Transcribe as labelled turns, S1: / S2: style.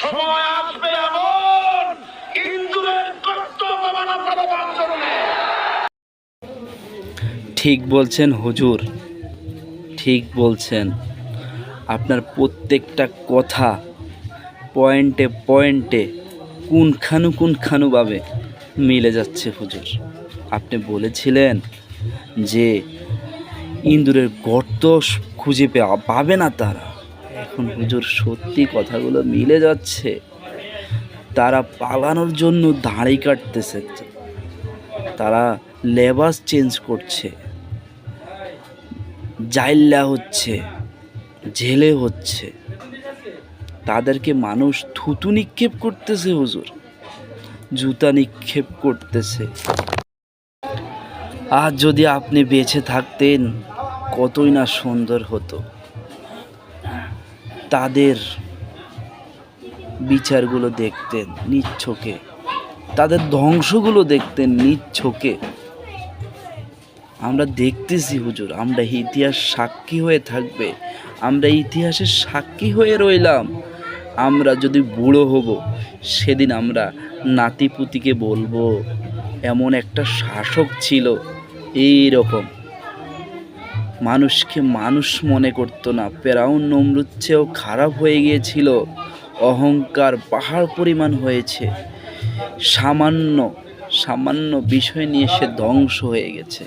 S1: সময় আসবে এমন ইন্দুরের করবে
S2: ঠিক বলছেন হুজুর, ঠিক বলছেন। আপনার প্রত্যেকটা কথা পয়েন্টে পয়েন্টে কোনখানু কোনখানুভাবে মিলে যাচ্ছে হুজুর। আপনি বলেছিলেন যে ইন্দুরের গর্ত খুঁজে পাবে না তারা। এখন হুজুর সত্যি কথাগুলো মিলে যাচ্ছে। তারা পালানোর জন্য দাড়ি কাটতেছে। তারা লেবাস চেঞ্জ করছে। জাইল্লা হচ্ছে, জেলে হচ্ছে। তাদেরকে মানুষ থুতু নিক্ষেপ করতেছে হুজুর। জুতা নিক্ষেপ করতেছে। আজ যদি আপনি বেঁচে থাকতেন, কতই না সুন্দর হতো। তাদের বিচারগুলো দেখতেন নিচ্ছকে। তাদের ধ্বংসগুলো দেখতেন নিচ্ছকে। আমরা দেখতেছি, হুজুর, আমরা ইতিহাস সাক্ষী হয়ে থাকবে। আমরা ইতিহাসের সাক্ষী হয়ে রইলাম। আমরা যদি বুড়ো হব, সেদিন আমরা নাতিপুতিকে বলব, এমন একটা শাসক ছিল এই রকম মানুষকে মানুষ মনে করতো না। পেরাউন নমরুদ চেয়েও খারাপ হয়ে গিয়েছিল। অহংকার পাহাড় পরিমাণ হয়েছে। সামান্য সামান্য বিষয় নিয়ে সে ধ্বংস হয়ে গেছে।